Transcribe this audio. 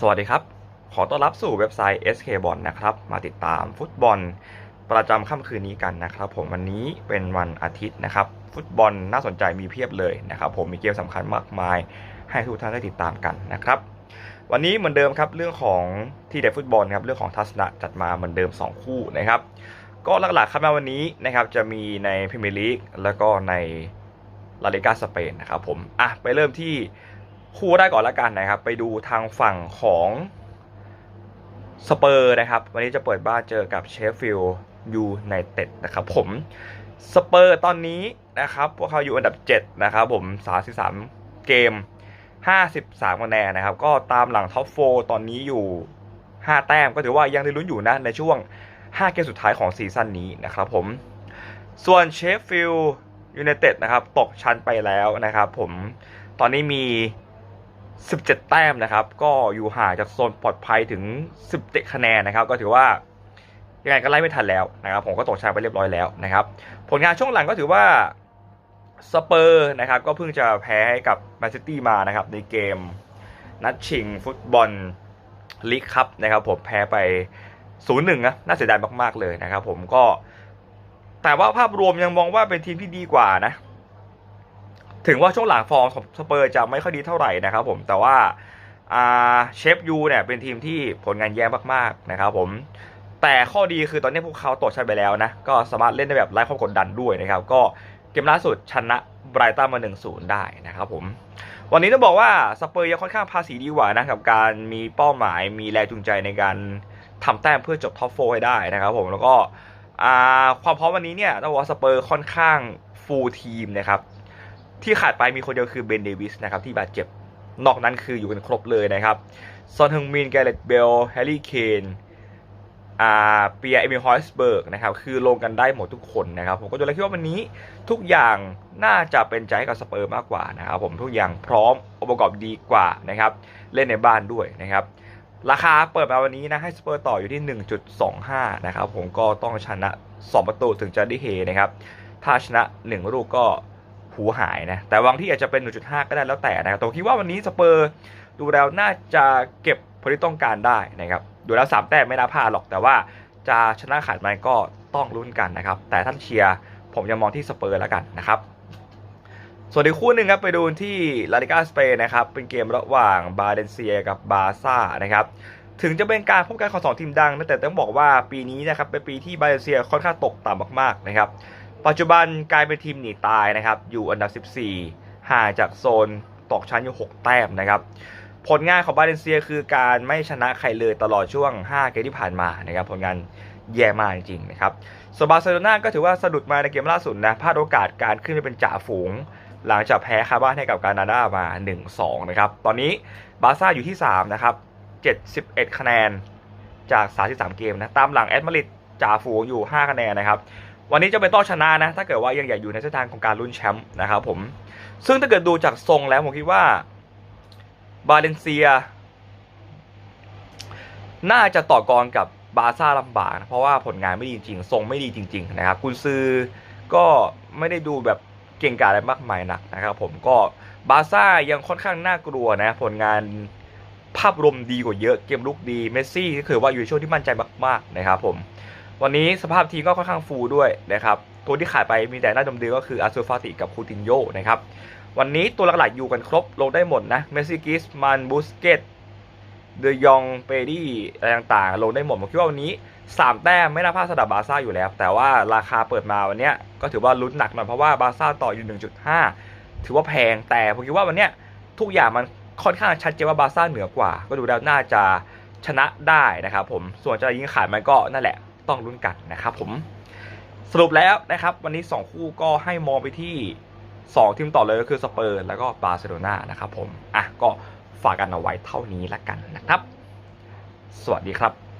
สวัสดีครับ ขอต้อนรับสู่เว็บไซต์ SK b o l นะครับ มาติดตามฟุตบอล ประจำค่ำคืนนี้กันนะครับ ผมวันนี้เป็นวันอาทิตย์นะครับ ฟุตบอลน่าสนใจมีเพียบเลยนะครับ ผมมีเกมสำคัญมากมาย ให้ทุกท่านได้ติดตามกันนะครับ วันนี้เหมือนเดิมครับเรื่องของที่เด็ดฟุตบอลครับเรื่องของทัศนะจัดมาเหมือนเดิม 2 คู่นะครับ ก็หลักๆครับมาวันนี้นะครับจะมีในพรีเมียร์ลีกแล้วก็ในลาลิกาสเปนนะครับผมอะไปเริ่มที่ คู่แรกก่อนละกันนะครับ ไปดูทางฝั่งของสเปอร์นะครับ วันนี้จะเปิดบ้านเจอกับเชฟฟิลด์ยูไนเต็ดนะครับผมสเปอร์ตอนนี้นะครับ พวกเขาอยู่อันดับ 7 นะครับผม 33 เกม 53คะแนนนะครับ ก็ตามหลังท็อปโฟตอนนี้อยู่ 5 แต้มก็ถือว่ายังได้ลุ้นอยู่นะในช่วง 5 เกมสุดท้ายของซีซั่นนี้นะครับผม ส่วนเชฟฟิลด์ยูไนเต็ดนะครับ ตกชั้นไปแล้วนะครับผม ตอนนี้มี 17 แต้มนะครับ ก็อยู่ห่างจากโซนปลอดภัยถึง 17 คะแนนนะครับ ก็ถือว่ายังไงก็ไล่ไม่ทันแล้วนะครับ ผมก็ตกชั้นไปเรียบร้อยแล้วนะครับ ผลงานช่วงหลังก็ถือว่าสเปอร์นะครับ ก็เพิ่งจะแพ้กับแมนซิตี้มานะครับ ในเกมนัดชิงฟุตบอลลีกคัพนะครับ ผมแพ้ไป 0-1นะน่าเสียดายมาก ๆ เลยนะครับ ผมก็ แต่ว่าภาพรวมยังมองว่าเป็นทีมที่ดีกว่านะ ถึงว่าช่วงหลังฟอร์มของสเปอร์จะไม่ค่อยดีเท่าไหร่นะครับผมแต่ว่าเชฟยูเนี่ยเป็นทีมที่ผลงานแย่มากๆนะครับผมแต่ข้อดีคือตอนนี้พวกเขาตกชั้นไปแล้วนะ ก็สามารถเล่นได้แบบไร้ความกดดันด้วยนะครับ ก็เกมล่าสุดชนะไบรตันมา 1-0 ได้นะครับผม วันนี้ต้องบอกว่าสเปอร์ยังค่อนข้างภาษีดีกว่านะกับการมีเป้าหมายมีแรงจูงใจในการทำแต้มเพื่อจบท็อปโฟให้ได้นะครับผมแล้วก็ความพร้อมวันนี้เนี่ยต้องบอกว่าสเปอร์ค่อนข้างฟูลทีมนะครับ ที่ขาดไปมีคนเดียวคือเบนเดวิสนะครับที่บาดเจ็บ นอกนั้นคืออยู่กันครบเลยนะครับ ซอนฮึงมิน แกเรตเบล แฮร์รี่ เคนอ่าเปียเอมิลฮอยส์เบิร์กนะครับ คือลงกันได้หมดทุกคนนะครับ ผมก็จะเลยคิดว่าวันนี้ทุกอย่างน่าจะเป็นใจให้กับสเปอร์มากกว่านะครับ ผมทุกอย่างพร้อมองค์ประกอบดีกว่านะครับ เล่นในบ้านด้วยนะครับราคาเปิดมาวันนี้นะให้สเปอร์ต่ออยู่ที่ 1.25 นะครับ ผมก็ต้องชนะ 2 ประตูถึงจะได้เฮนะครับ ถ้าชนะ 1 ลูกก็ หูหายนะ แต่บางที่อาจจะเป็น 1.5 ก็ได้แล้วแต่นะครับแต่คิดว่าวันนี้สเปอร์ดูแล้วน่าจะเก็บผลที่ต้องการได้นะครับ ดูแล้ว 3 แต้มไม่น่าพลาดหรอก แต่ว่าจะชนะขาดไหมก็ต้องลุ้นกันนะครับ แต่ท่านเชียร์ผมจะมองที่สเปอร์แล้วกันนะครับ ส่วนอีกคู่หนึ่งครับไปดูที่ลาลิกาสเปนนะครับ เป็นเกมระหว่างบาเลนเซียกับบาซ่านะครับถึงจะเป็นการพบกันของสองทีมดังนะแต่ต้องบอกว่าปีนี้นะครับเป็นปีที่บาเลนเซียค่อนข้างตกต่ำมากๆนะครับ ปัจจุบันกลายเป็นทีมหนีตายนะครับ อยู่อันดับ 14 ห่างจากโซนตกชั้นอยู่ 6 แต้มนะครับ ผลงานของบาเลนเซียคือการไม่ชนะใครเลยตลอดช่วง 5 เกมที่ผ่านมานะครับ ผลงานแย่มากจริงๆนะครับส่วนบาร์เซโลนาก็ถือว่าสะดุดมาในเกมล่าสุดนะพลาดโอกาสการขึ้นไปเป็นจ่าฝูง หลังจากแพ้คาบ้านให้กับการนาดามา 1-2 นะครับ ตอนนี้บาร์ซ่าอยู่ที่ 3 นะครับ 71 คะแนนจาก 33 เกมนะ ตามหลังแอตมาริดจ่าฝูงอยู่ 5 คะแนนนะครับ วันนี้จะเป็นต้องชนะนะ ถ้าเกิดว่ายังอยากอยู่ในเส้นทางของการลุ้นแชมป์นะครับผม ซึ่งถ้าเกิดดูจากทรงแล้วผมคิดว่าบาเลนเซีย น่าจะต่อกรกับบาซ่าลำบากนะเพราะว่าผลงานไม่ดีจริงทรงไม่ดีจริง ๆ นะครับกุนซือก็ไม่ได้ดูแบบเก่งกาจอะไรมากมายนักนะครับผมก็บาซ่ายังค่อนข้างน่ากลัวนะผลงานภาพรวมดีกว่าเยอะเกมลุกดีเมสซี่ก็คือว่าอยู่ในช่วงที่มั่นใจมากๆนะครับผม วันนี้สภาพทีมก็ค่อนข้างฟูลด้วยนะครับ ตัวที่ขาดไปมีแต่หน้าดมเดือก็คืออาซูฟาติกับคูตินโยนะครับ วันนี้ตัวหลักๆอยู่กันครบลงได้หมดนะ เมสซี่กิสมันบูสเกตเดยอง เปดี้อะไรต่างๆ ลงได้หมด ผมคิดว่าวันนี้ 3 แต้มไม่น่าพลาดสำหรับบาซ่าอยู่แล้ว แต่ว่าราคาเปิดมาวันนี้ก็ถือว่าลุ้นหนักหน่อยเพราะว่าบาซ่าต่ออยู่ 1.5 ถือว่าแพง แต่ผมคิดว่าวันนี้ทุกอย่างมันค่อนข้างชัดเจนว่าบาซ่าเหนือกว่า ก็ดูแล้วน่าจะชนะได้นะครับผม ส่วนจะยิงขาดมันก็นั่นแหละ ต้องลุ้นกันนะครับผมสรุปแล้วนะครับวันนี้ 2 คู่ก็ให้มองไปที่ 2 ทีมต่อเลยก็คือสเปอร์แล้วก็บาร์เซโลนานะครับผมอะก็ฝากกันเอาไว้เท่านี้ละกันนะครับ สวัสดีครับ